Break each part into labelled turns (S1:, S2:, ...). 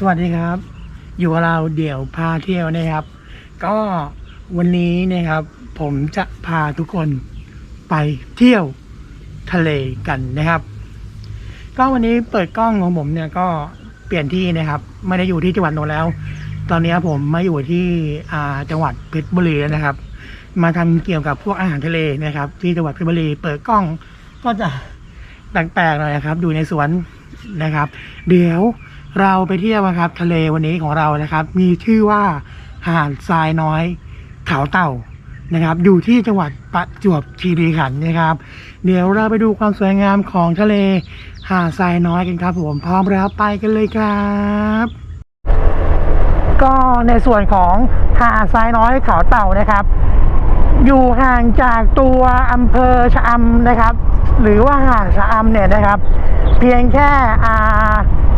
S1: สวัสดีครับ อยู่กับเราเดี่ยวพาเที่ยวนะครับ ก็วันนี้นะครับ ผมจะพาทุกคนไปเที่ยวทะเลกันนะครับ ก็วันนี้เปิดกล้องของผมเนี่ยก็เปลี่ยนที่นะครับ ไม่ได้อยู่ที่จังหวัดนนท์แล้ว ตอนนี้ผมมาอยู่ที่จังหวัดเพชรบุรีแล้วนะครับ มาทำเกี่ยวกับพวกอาหารทะเลนะครับ ที่จังหวัดเพชรบุรี เปิดกล้องก็จะแปลกๆหน่อยนะครับ ดูในสวนนะครับ เดี๋ยว เราไปเที่ยวนะครับ ทะเลวันนี้ของเรานะครับ มีชื่อว่าหาดทรายน้อยเขาเต่านะครับ อยู่ที่จังหวัดประจวบคีรีขันธ์นะครับ เดี๋ยวเราไปดูความสวยงามของทะเลหาดทรายน้อยกันครับ ผมพร้อมแล้วไปกันเลยครับก็ในส่วนของหาดทรายน้อยเขาเต่านะครับ อยู่ห่างจากตัวอำเภอชะอำนะครับ หรือว่าหาดชะอำเนี่ยนะครับ เพียงแค่อ่า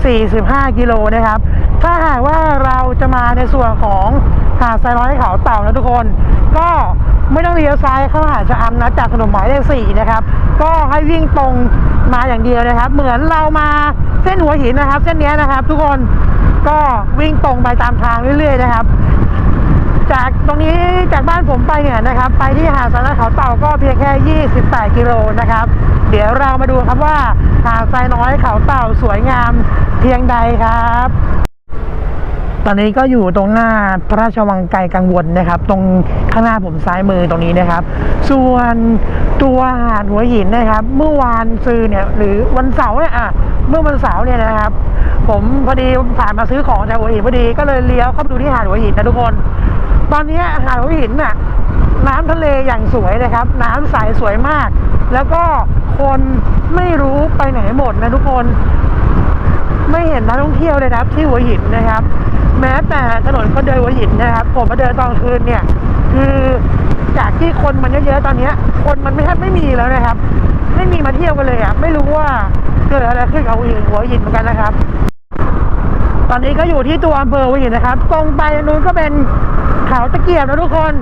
S1: 45 กิโลนะครับ ถ้าหากว่าเราจะมาในส่วนของหาดทรายน้อยเขาเต่านะทุกคน ก็ไม่ต้องเลี้ยวซ้ายเข้าหาดชะอำนะจากถนนหมายเลขสี่นะครับ ก็ให้วิ่งตรงมาอย่างเดียวนะครับ เหมือนเรามาเส้นหัวหินนะครับ เส้นนี้นะครับ ทุกคนก็วิ่งตรงไปตามทางเรื่อยๆนะครับ จากตรงนี้จากบ้านผมไปเนี่ยนะครับ ไปที่หาดทรายน้อยเขาเต่าก็เพียงแค่ 28 กิโลนะครับ เดี๋ยวเรามาดูครับว่าหาดทรายน้อยเขาเต่าสวยงามเพียงใดครับ ตอนนี้ก็อยู่ตรงหน้าพระราชวังไกลกังวลนะครับ ตรงข้างหน้าผมซ้ายมือตรงนี้นะครับ ส่วนตัวหาดหัวหินนะครับ เมื่อวานซื้อเนี่ยหรือวันเสาร์เนี่ยอะเมื่อวันเสาร์เนี่ยนะครับ ผมพอดีผ่านมาซื้อของจากหัวหินพอดีก็เลยเลี้ยวเข้าไปดูที่หาดหัวหินนะทุกคน ตอนนี้หาดหัวหินน่ะน้ำทะเลอย่างสวยนะครับ น้ำใสสวยมาก แล้วก็คนไม่รู้ไปไหนหมดนะทุกคน ไม่เห็นนักท่องเที่ยวเลยนะครับ ที่หัวหินนะครับ แม้แต่ถนนคนเดินหัวหินนะครับ ผมมาเดินตอนคืนเนี่ย คือจากที่คนมันเยอะๆตอนนี้คนมันไม่แทบไม่มีแล้วนะครับ ไม่มีมาเที่ยวกันเลยอะไม่รู้ว่าเกิดอะไรขึ้นกับหัวหินหัวหินเหมือนกันนะครับ ตอนนี้ก็อยู่ที่ตัวอำเภอหัวหินนะครับ ตรงไปนู้นก็เป็น เขาตะเกียบนะทุกคน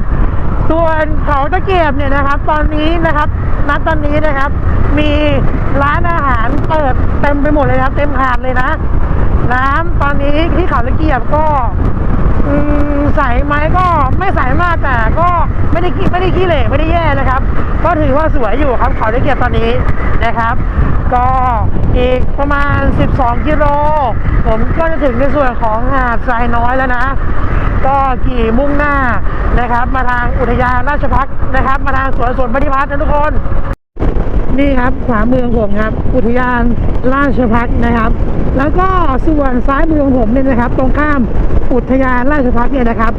S1: ส่วนเขาตะเกียบเนี่ยนะครับ ตอนนี้นะครับณตอนนี้นะครับ มีร้านอาหารเปิดเต็มไปหมดเลยนะครับ เต็มหาดเลยนะ น้ำตอนนี้ที่เขาตะเกียบก็อืใสไหมก็ไม่ใสมากแต่ก็ไม่ได้ไม่ได้ขี้เหร่ไม่ได้แย่นะครับ ก็ถือว่าสวยอยู่ครับเขาตะเกียบตอนนี้นะครับ ก็อีกประมาณ 12 กิโล ผมก็จะถึงในส่วนของหาดทรายน้อยแล้วนะ ก็ขี่มุ่งหน้านะครับ มาทางอุทยานราชพักษ์นะครับ มาทางสวนสวนปฏิพัฒน์นะทุกคน นี่ครับขวามือของผมครับ อุทยานราชพักษ์นะครับ แล้วก็ส่วนซ้ายมือของผมเนี่ยนะครับ ตรงข้ามอุทยานราชพักษ์เนี่ยนะครับ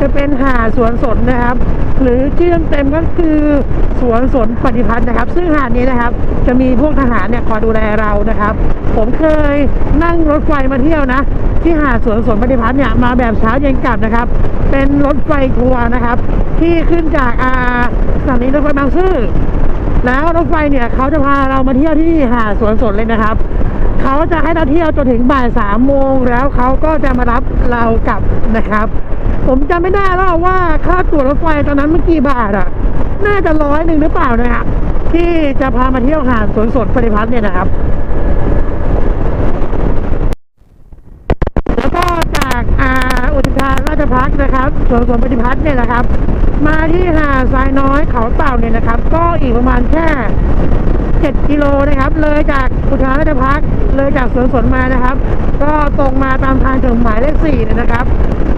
S1: จะเป็นหาดสวนสนนะครับ หรือชื่อเต็มก็คือสวนสนปฏิพัฒน์นะครับ ซึ่งหาดนี้นะครับ จะมีพวกทหารเนี่ยคอยดูแลเรานะครับ ผมเคยนั่งรถไฟมาเที่ยวนะ ที่หาดสวนสนปฏิพัฒน์เนี่ยมาแบบเช้าเย็นกลับนะครับ เป็นรถไฟทัวร์นะครับ ที่ขึ้นจากอาสถานีรถไฟบางซื่อแล้วรถไฟเนี่ยเขาจะพาเรามาเที่ยวที่หาดสวนสนเลยนะครับเขาจะให้เราเที่ยวจนถึงบ่ายสามโมงแล้วเขาก็จะมารับเรากลับนะครับ ผมจำไม่ได้แล้วว่าค่าตั๋วรถไฟตอนนั้นมันกี่บาทอะ น่าจะร้อยหนึ่งหรือเปล่านะครับที่จะพามาเที่ยวหาดสวนสนปฏิพัฒน์เนี่ยนะครับ แล้วก็จากอาอุทยานราชพักษ์นะครับสวนสวนปฏิพัฒน์เนี่ยนะครับ มาที่หาดทรายน้อยเขาเต่าเนี่ยนะครับ ก็อีกประมาณแค่ 7 กิโลนะครับ เลยจากอุทยานราชพักษ์เลยจากสวนสนมานะครับ ก็ตรงมาตามทางถึงหมายเลขสี่นะครับ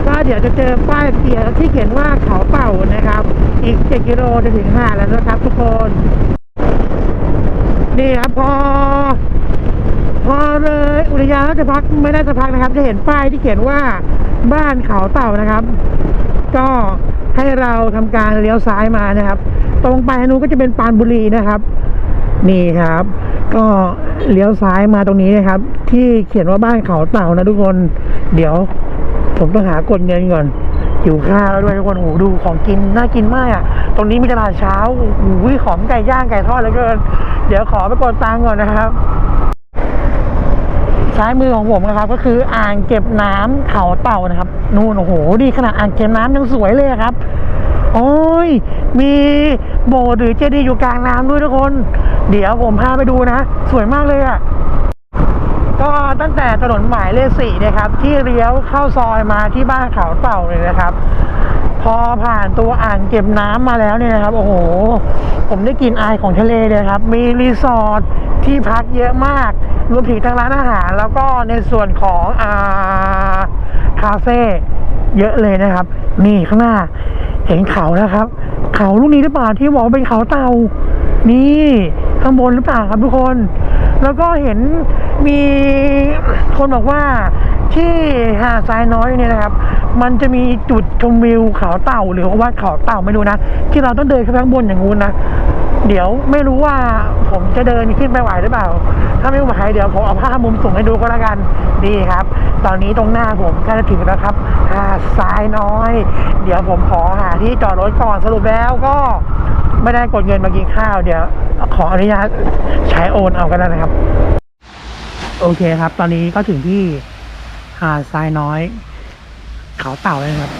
S1: ก็เดี๋ยวจะเจอป้ายเขียที่เขียนว่าเขาเต่านะครับ อีก 7 กิโลจะถึงหาแล้วนะครับทุกคน นี่ครับพอ พอเลยอุทยานราชพักษ์ไม่ได้สักพักนะครับ จะเห็นป้ายที่เขียนว่าบ้านเขาเต่านะครับ ก็ให้เราทำการเลี้ยวซ้ายมานะครับ ตรงไปทางนู้นก็จะเป็นปานบุรีนะครับ นี่ครับ ก็เลี้ยวซ้ายมาตรงนี้นะครับ ที่เขียนว่าบ้านเขาเต่านะทุกคน เดี๋ยว ผมต้องหากดเงินก่อนหิวข้าวแล้วด้วยทุกคนโอ้ดูของกินน่ากินมากอะ ตรงนี้มีตลาดเช้าโอ้โหของไก่ย่างไก่ทอดเหลือเกิน เดี๋ยวขอไปกดตังก่อนนะครับซ้ายมือของผมนะครับก็คืออ่างเก็บน้ำเขาเต่านะครับ นู่นโอ้โหดีขนาดอ่างเก็บน้ำยังสวยเลยครับ โอ้ย มีโบสถ์หรือเจดีย์อยู่กลางน้ำด้วยทุกคน เดี๋ยวผมพาไปดูนะ สวยมากเลยอะก็ตั้งแต่ถนนหมายเลขสี่นะครับ ที่เลี้ยวเข้าซอยมาที่บ้านเขาเต่าเลยนะครับ พอผ่านตัวอ่างเก็บน้ำมาแล้วเนี่ยนะครับ โอ้โห ผมได้กลินอายของทะเลเลยครับ มีรีสอร์ทที่พักเยอะมากรวมถึงทางร้านอาหาร แล้วก็ในส่วนของอ่าคาเฟ่เยอะเลยนะครับ นี่ข้างหน้า เห็นเขานะครับ เขาลูกนี้หรือเปล่าที่บอกว่าเป็นเขาเต่านี่ข้างบนหรือเปล่าครับทุกคน แล้วก็เห็นมีคนบอกว่าที่หาดทรายน้อยเนี่ยนะครับ มันจะมีจุดชมวิวเขาเต่าหรือว่าเขาเต่าไม่รู้นะ ที่เราต้องเดินขึ้นไปข้างบนอย่างงู้นนะเดี๋ยวไม่รู้ว่าผมจะเดินขึ้นไปไหวหรือเปล่า ถ้าไม่ไหวเดี๋ยวผมเอาภาพมุมสูงให้ดูก็แล้วกันดีครับ ตอนนี้ตรงหน้าผมใกล้จะถึงแล้วครับหาดทรายน้อย เดี๋ยวผมขอหาที่จอดรถก่อนสรุปแล้วก็ไม่ได้กดเงินมากินข้าวเดี๋ยว ขออนุญาตใช้โอนเอากันแล้วนะครับ โอเคครับ ตอนนี้ก็ถึงที่หาดทรายน้อย เขาเต่าเลยครับ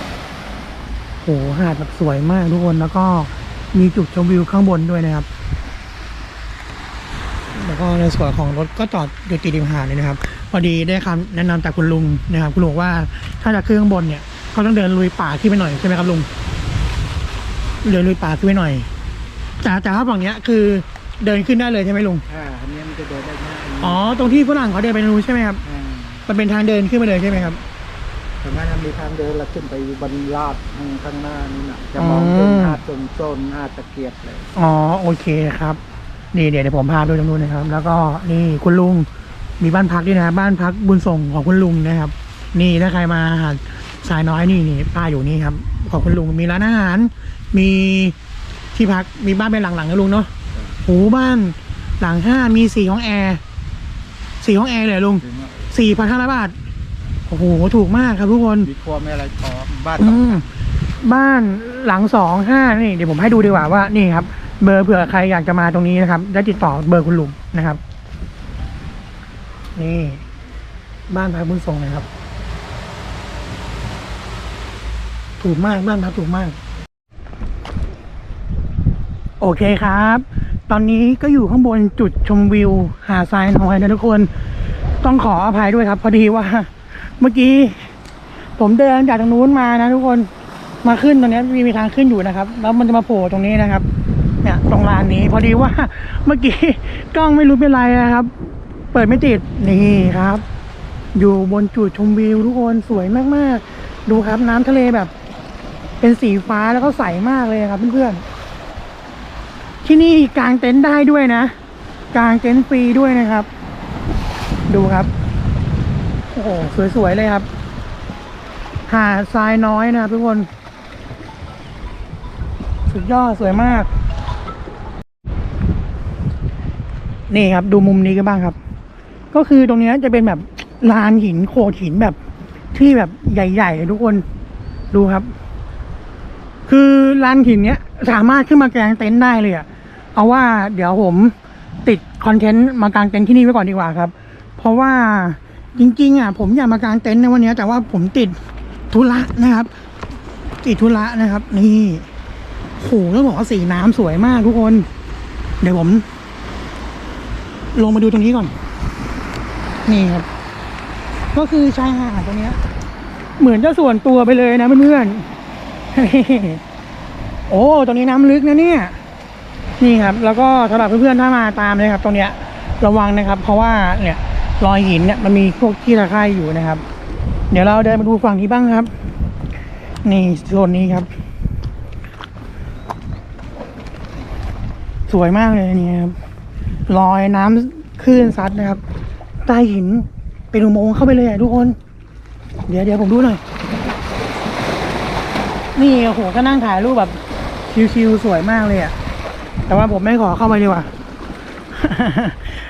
S1: โหหาดแบบสวยมากทุกคนแล้วก็มีจุดชมวิวข้างบนด้วยนะครับ แล้วก็ในส่วนของรถก็จอดอยู่ติดริมหาดเลยนะครับ พอดีได้คำแนะนำจากคุณลุงนะครับคุณลุงบอกว่าถ้าจะขึ้นข้างบนเนี่ยก็ต้องเดินลุยป่าขึ้นไปหน่อยใช่ไหมครับลุงเดินลุยป่าขึ้นไปหน่อยแต่แต่ถ้าฝั่งเนี้ยคือเดินขึ้นได้เลยใช่ไหมลุง
S2: อ่าอันนี้มันจะเดินได้ง่าย
S1: อ๋อตรงที่ฝรั่งเขาเดินไปนู้นใช่ไหมครับามันเป็นทางเดินขึ้นมาเลยใช่ไหมครับ
S2: แต่ว่ามันมีทางเดินเราขึ้นไปบนลาดทางข้างหน้านี่นะจะมองเห็น
S1: อืม
S2: หาดตรงโซนหาดตะเกียบเลย
S1: อ๋อโอเคครับนี่เดี๋ยวเดี๋ยวผมพาไปตรงนู้นนะครับ แล้วก็นี่คุณลุง มีบ้านพักด้วยนะบ้านพักบุญส่งของคุณลุงนะครับ นี่ถ้าใครมาหาดสายน้อยนี่นี่ป้าอยู่นี่ครับ ของคุณลุงมีร้านอาหาร มีที่พักมีบ้านเป็นหลังๆนะลุงเนาะโอ้บ้านหลังห้ามีสี่ห้องแอร์สี่ห้องแอร์เลยลุง
S2: ถึงว่า
S1: สี่พันห้าร้อยบาทโอ้โหถูกมากครับทุกคน
S2: มีครัวไม่อะไรพร้อมบ้าน
S1: อืมบ้านหลังสองห้านี่เดี๋ยวผมให้ดูดีกว่าว่านี่ครับ เบอร์เผื่อใครอยากจะมาตรงนี้นะครับได้ติดต่อเบอร์คุณลุงนะครับ นี่บ้านพักบุญทรงนะครับ ถูกมากบ้านพักถูกมาก โอเคครับ ตอนนี้ก็อยู่ข้างบนจุดชมวิว หาดทรายน้อยนะทุกคน ต้องขออภัยด้วยครับ พอดีว่า เมื่อกี้ ผมเดินจากตรงนู้นมานะทุกคนมาขึ้นตรงนี้มีมีทางขึ้นอยู่นะครับ แล้วมันจะมาโผล่ตรงนี้นะครับ เนี่ย ตรงลานนี้ พอดีว่า เมื่อกี้กล้องไม่รู้เป็นไรนะครับ ปิดไม่ติดนี่ครับ อยู่บนจุดชมวิวทุกคนสวยมากๆ ดูครับน้ำทะเลแบบ เป็นสีฟ้าแล้วก็ใสมากเลยครับเพื่อนๆที่นี่กางเต็นท์ได้ด้วยนะกางเต็นท์ฟรีด้วยนะครับ ดูครับโอ้โหสวยๆเลยครับ หาดทรายน้อยนะครับทุกคน สุดยอดสวยมาก นี่ครับดูมุมนี้กันบ้างครับ ก็คือตรงนี้จะเป็นแบบลานหินโขดหินแบบที่แบบใหญ่ๆทุกคนดูครับ คือลานหินเนี้ยสามารถขึ้นมากางเต็นท์ได้เลยอะเอาว่าเดี๋ยวผมติดคอนเทนต์มากางเต็นท์ที่นี่ไว้ก่อนดีกว่าครับ เพราะว่าจริงๆอะผมอยากมากางเต็นท์ในวันนี้ แต่ว่าผมติดธุระนะครับ ติดธุระนะครับ นี่โหต้องบอกว่าสีน้ำสวยมากทุกคน เดี๋ยวผม ลงมาดูตรงนี้ก่อน นี่ครับ ก็คือชายหาดตรงนี้เหมือนจะส่วนตัวไปเลยนะเพื่อนๆโอ้ตรงนี้น้ำลึกนะเนี่ย นี่ครับ แล้วก็สำหรับเพื่อนๆถ้ามาตามเลยครับ ตรงเนี้ยระวังนะครับ เพราะว่าเนี่ยรอยหินเนี่ยมันมีพวกที่ตะไคร่อยู่นะครับ เดี๋ยวเราเดินมาดูฝั่งนี้บ้างครับ นี่โซนนี้ครับ สวยมากเลยนี่ครับรอยน้ำคลื่นซัดนะครับ ใต้หินเป็นอุโมงค์เข้าไปเลยอะทุกคน เดี๋ยวเดี๋ยวผมดูหน่อย นี่โอ้โหก็นั่งถ่ายรูปแบบชิวๆสวยมากเลยอะแต่ว่าผมไม่ขอเข้าไปดีกว่า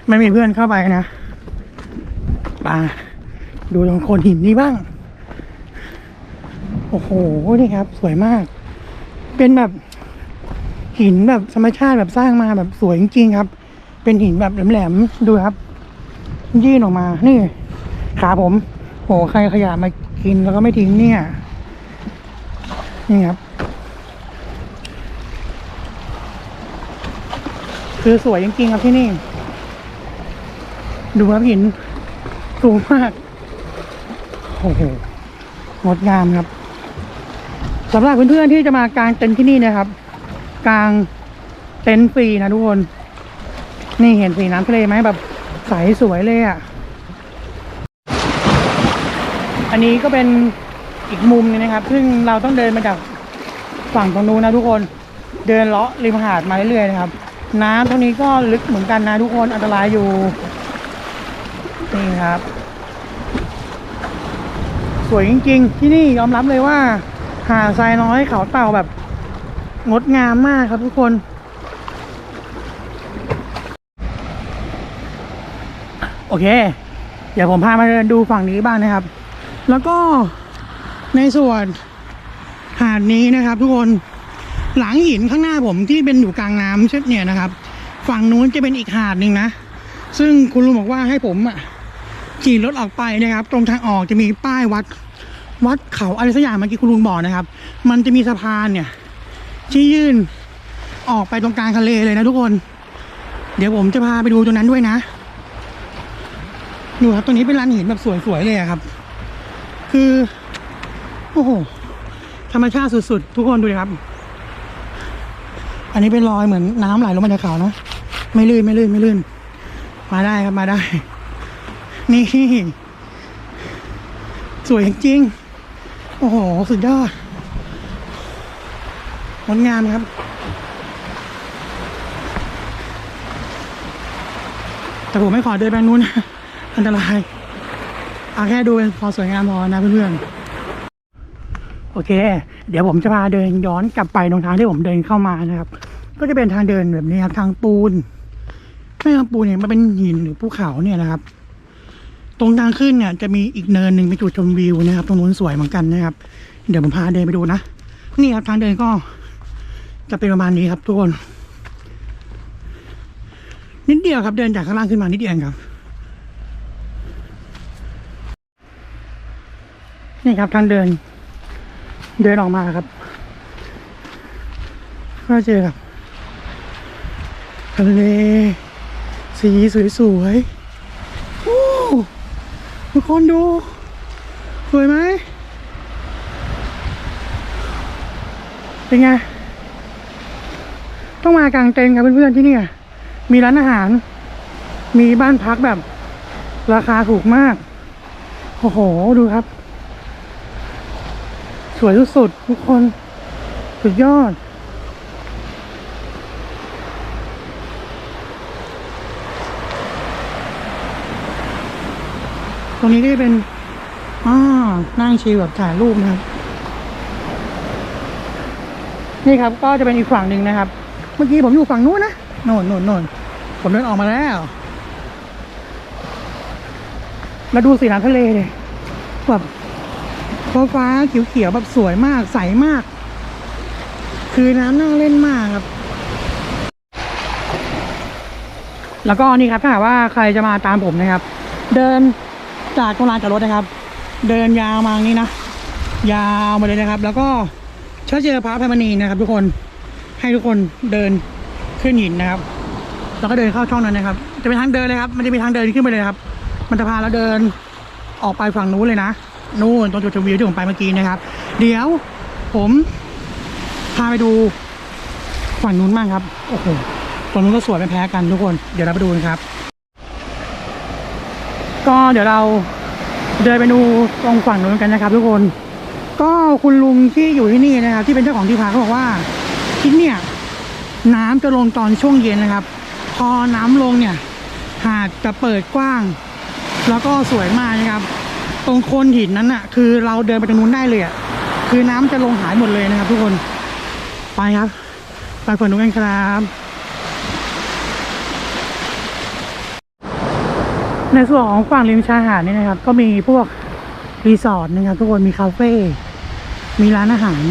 S1: ไม่มีเพื่อนเข้าไปนะปาดูตรงโคนหินนี้บ้าง โอ้โห นี่ครับ สวยมาก เป็นแบบหินแบบธรรมชาติแบบสร้างมาแบบสวยจริงๆครับ เป็นหินแบบแหลมๆ ดูครับ ยื่นออกมา นี่ขาผม โหใครขยะมากินแล้วก็ไม่ทิ้งเนี่ย นี่ครับ คือสวยจริงๆครับที่นี่ ดูครับหินสูงมาก โอ้โหงดงามครับสำหรับเพื่อนๆที่จะมากางเต็นท์ที่นี่นะครับ กางเต็นท์ฟรีนะทุกคน นี่เห็นสีน้ำทะเลไหมแบบ ใสสวยเลยอะ อันนี้ก็เป็นอีกมุมหนึงนะครับ ซึ่งเราต้องเดินมาจากฝั่งตรงนู้นนะทุกคน เดินเลาะริมหาดมาเรื่อยๆนะครับ น้ำตรงนี้ก็ลึกเหมือนกันนะทุกคนอันตรายอยู่นี่ครับ สวยจริงๆ ที่นี่ยอมรับเลยว่า หาดทรายน้อยเขาเต่าแบบงดงามมากครับทุกคน โอ เค เดี๋ยวผมพามาเดินดูฝั่งนี้บ้างนะครับ แล้วก็ในส่วนหาดนี้นะครับทุกคนหลังหินข้างหน้าผมที่เป็นอยู่กลางน้ำเช่นเนี่ยนะครับ ฝั่งนู้นจะเป็นอีกหาดหนึ่งนะ ซึ่งคุณลุงบอกว่าให้ผมอะขี่รถออกไปนะครับ ตรงทางออกจะมีป้ายวัด วัดเขาอะไรสักอย่างเมื่อกี้คุณลุงบอกนะครับ มันจะมีสะพานเนี่ยที่ยื่นออกไปตรงกลางทะเลเลยนะทุกคน เดี๋ยวผมจะพาไปดูตรงนั้นด้วยนะ ดูครับตรงนี้เป็นลานหินแบบสวยๆเลยครับ คือ โอ้โห ธรรมชาติสุดๆ ทุกคนดูดิครับ อันนี้เป็นรอยเหมือนน้ำไหลลงมาจากเขานะ ไม่ลื่นไม่ลื่นไม่ลื่น มาได้ครับมาได้ นี่ สวยจริงๆ โอ้โห สุดยอดงดงามครับแต่ผมไม่ขอเดินไปนู้นนะ อันตรายเอาแค่ดูเป็นพอสวยงามพอนะเพื่อนๆ โอเค เดี๋ยวผมจะพาเดินย้อนกลับไปตรงทางที่ผมเดินเข้ามานะครับ ก็จะเป็นทางเดินแบบนี้ครับ ทางปูนไม่ทางปูนเนี่ยมันเป็นหินหรือภูเขาเนี่ยนะครับ ตรงทางขึ้นเนี่ยจะมีอีกเนินหนึ่งเป็นจุดชมวิวนะครับ ตรงนู้นสวยเหมือนกันนะครับ เดี๋ยวผมพาเดินไปดูนะ นี่ครับทางเดินก็จะเป็นประมาณนี้ครับทุกคนนิดเดียวครับเดินจากข้างล่างขึ้นมานิดเดียวเองครับ นี่ครับทางเดิน เดินออกมาครับ ก็เจอกับทะเลสีสวยๆโอ้ทุกคนดู สวยไหม เป็นไง ต้องมากางเต็นท์ครับเพื่อนๆที่นี่มีร้านอาหาร มีบ้านพักแบบ ราคาถูกมาก โอ้โห ดูครับ สวยสุดๆทุกคน สุดยอด ตรงนี้ก็จะเป็นอ่านั่งชิลแบบถ่ายรูปนะครับ นี่ครับก็จะเป็นอีกฝั่งหนึ่งนะครับ เมื่อกี้ผมอยู่ฝั่งนู้นนะโน่นโน่นโน่นผมเดินออกมาแล้วมาดูสีน้ำทะเลเลยแบบ ฟ้าฟ้าเขียวเขียวแบบสวยมากใสมาก คือน้ำน่าเล่นมากครับ แล้วก็นี่ครับถ้าหากว่าใครจะมาตามผมนะครับ เดินจากตรงลานจอดรถนะครับ เดินยาวมางนี้นะ ยาวมาเลยนะครับ แล้วก็ถ้าเจอพระอภัยมณีนะครับ ทุกคนให้ทุกคนเดินขึ้นหินนะครับ แล้วก็เดินเข้าช่องนั้นนะครับ จะเป็นทางเดินเลยครับ มันจะมีทางเดินขึ้นไปเลยครับ มันจะพาเราเดินออกไปฝั่งนู้นเลยนะ นู่นตรงจุดชมวิวที่ผมไปเมื่อกี้นะครับ เดี๋ยวผมพาไปดูฝั่งนู้นบ้างครับ โอ้โหฝั่งนู้นก็สวยไม่แพ้กันทุกคน เดี๋ยวเราไปดูกันครับ ก็เดี๋ยวเราเดินไปดูตรงฝั่งนู้นกันนะครับ ทุกคน ก็คุณลุงที่อยู่ที่นี่นะครับ ที่เป็นเจ้าของที่พักเขาบอกว่าที่เนี่ยน้ำจะลงตอนช่วงเย็นนะครับ พอน้ำลงเนี่ย หาดจะเปิดกว้าง แล้วก็สวยมากนะครับ ตรงโคนหินนั้นอะคือเราเดินไปตรงนู้นได้เลยอะคือน้ำจะลงหายหมดเลยนะครับทุกคนไปครับไปฝั่งนู้นกันครับในส่วนของฝั่งริมชายหาดนี่นะครับ ก็มีพวกรีสอร์ทนะครับทุกคนมีคาเฟ่มีร้านอาหาร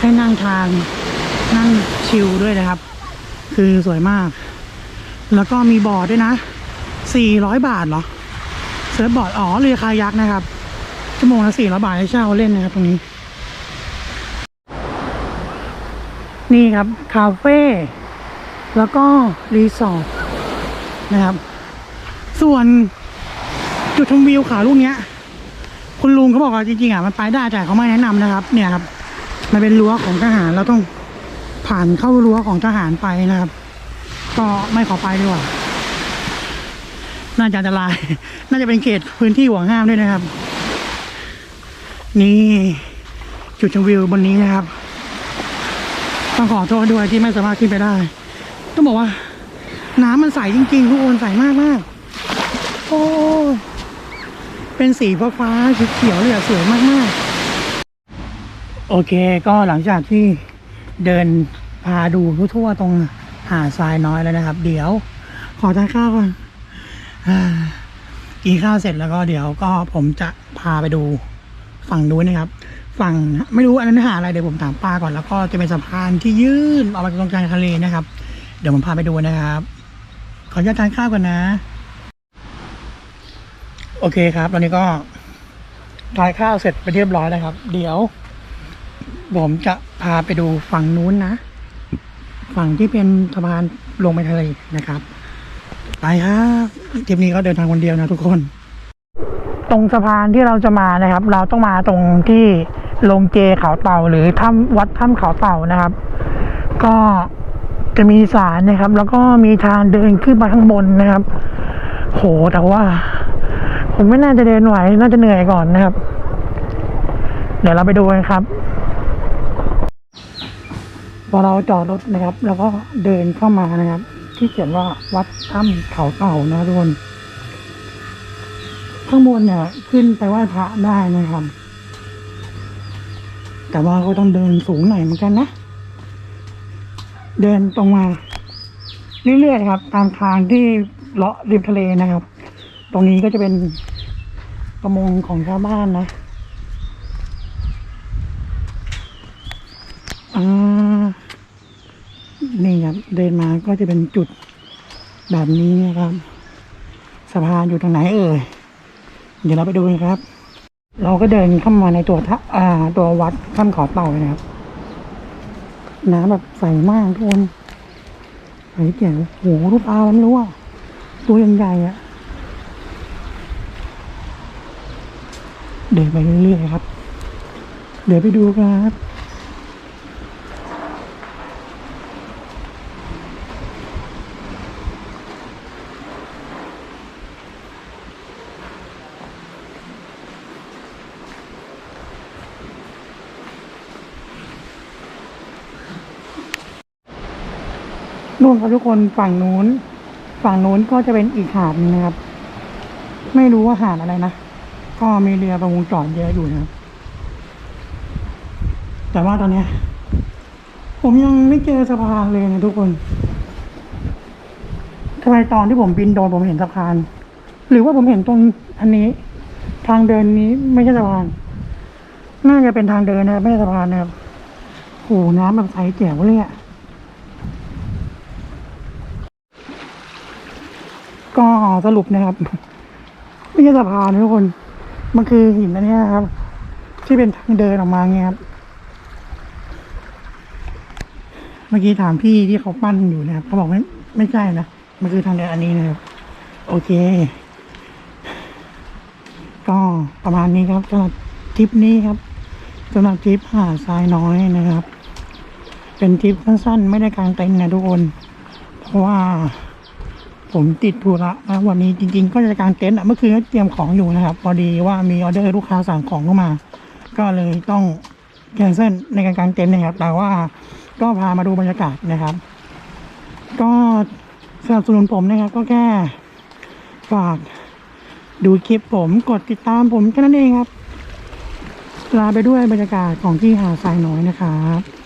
S1: ให้นั่งทานนั่งชิลด้วยนะครับ คือสวยมาก แล้วก็มีบอร์ดด้วยนะ 400 บาทเหรอ เซิร์ฟบอร์ดอ๋อเรือคายักนะครับ ชั่วโมงละ400บาทให้เช่าเล่นนะครับตรงนี้ นี่ครับ คาเฟ่แล้วก็รีสอร์ทนะครับ ส่วนจุดชมวิวขาลูกเนี้ย คุณลุงเขาบอกว่าจริงๆอะมันไปได้แต่เขาไม่แนะนำนะครับ เนี่ยครับ มันเป็นรั้วของทหารเราต้องผ่านเข้ารั้วของทหารไปนะครับ ก็ไม่ขอไปดีกว่า น่าจะอันตราย น่าจะเป็นเขตพื้นที่ห่วงห้ามด้วยนะครับ นี่จุดชมวิวบนนี้นะครับ ต้องขอโทษด้วยที่ไม่สามารถขึ้นไปได้ ต้องบอกว่า น้ำมันใสจริงๆทุกคนใสมากมากโอ้เป็นสีฟ้าฟ้าเขียวเลยอะสวยมากๆโอเคก็หลังจากที่เดินพาดูทั่วๆตรงหาดทรายน้อยแล้วนะครับ เดี๋ยวขอทานข้าวก่อน กินข้าวเสร็จแล้วก็เดี๋ยวก็ผมจะพาไปดูฝั่งนู้นนะครับ ฝั่งไม่รู้อันนั้นหาอะไรเดี๋ยวผมถามป้าก่อนแล้วก็จะเป็นสะพานที่ยื่นออกมาจากตรงกลางทะเลนะครับ เดี๋ยวผมพาไปดูนะครับ ขออนุญาตทานข้าวก่อนนะ โอเคครับตอนนี้ก็ทานข้าวเสร็จไปเรียบร้อยแล้วครับ เดี๋ยว ผมจะพาไปดูฝั่งนู้นนะ ฝั่งที่เป็นสะพานลงไปทะเลนะครับ ไปครับทริปนี้ก็เดินทางคนเดียวนะทุกคน ตรงสะพานที่เราจะมานะครับ เราต้องมาตรงที่ลงเจเขาเต่าหรือถ้ำวัดถ้ำเขาเต่านะครับ ก็จะมีสารนะครับ แล้วก็มีทางเดินขึ้นมาข้างบนนะครับ โหแต่ว่า ผมไม่น่าจะเดินไหวน่าจะเหนื่อยก่อนนะครับ เดี๋ยวเราไปดูกันครับพอเราจอดรถนะครับ แล้วก็เดินเข้ามานะครับ ที่เขียนว่าวัดถ้ำเขาเต่านะทุกคนข้างบนเนี่ย ขึ้นไปไหว้พระได้นะครับ แต่ว่าก็ต้องเดินสูงหน่อยเหมือนกันนะ เดินตรงมา เรื่อยๆครับ ตามทางที่เลาะริมทะเลนะครับ ตรงนี้ก็จะเป็นประมงของชาวบ้านนะ อ่า นี่ครับ เดินมาก็จะเป็นจุดแบบนี้นะครับสะพานอยู่ตรงไหนเอ่ยเดี๋ยวเราไปดูกันครับ เราก็เดินเข้ามาในตัวทะอ่า ตัววัดถ้ำเขาเต่าเลยนะครับ น้ำแบบใสมากทุกคนใสแจ๋วโหรูปปลาวไม่รู้อะตัวยังใหญ่ๆอะเดินไปเรื่อยๆครับ เดี๋ยวไปดูครับ นู่นครับทุกคนฝั่งนู้น ฝั่งนู้นก็จะเป็นอีกหาดหนึงนะครับ ไม่รู้ว่าหาดอะไรนะก็มีเรือประมงจอดเยอะอยู่นะครับ แต่ว่าตอนเนี้ยผมยังไม่เจอสะพานเลยนะทุกคนทำไมตอนที่ผมบินโดนผมเห็นสะพาน หรือว่าผมเห็นตรงอันนี้ ทางเดินนี้ไม่ใช่สะพาน น่าจะเป็นทางเดินนะครับไม่ใช่สะพานนะครับโอ้โหน้ำแบบใสแจ๋วเลยอะ ก็ สรุปนะครับ ไม่ใช่สะพานนะทุกคน มันคือหินอันเนี้ยครับ ที่เป็นทางเดินออกมาเงี้ยครับ เมื่อกี้ถามพี่ที่เขาปั้นอยู่นะครับเขาบอกไม่ไม่ใช่นะ มันคือทางเดินอันนี้นะครับ โอเค ก็ประมาณนี้ครับสำหรับทริปนี้ครับสำหรับทริปหาทรายน้อยนะครับ เป็นทริปสั้นๆ ไม่ได้กางเต็นท์นะทุกคน เพราะว่า ผมติดธุระนะวันนี้จริง ๆ ก็จะกางเต็นท์อะเมื่อคืนก็เตรียมของอยู่นะครับ พอดีว่ามีออเดอร์ลูกค้าสั่งของเข้ามา ก็เลยต้องแคนเซิลในการกางเต็นท์นะครับ แต่ว่าก็พามาดูบรรยากาศนะครับ ก็สนับสนุนผมนะครับ ก็แค่ฝากดูคลิปผมกดติดตามผมแค่นั้นเองครับ ลาไปด้วยบรรยากาศของที่หาดทรายน้อยนะครับ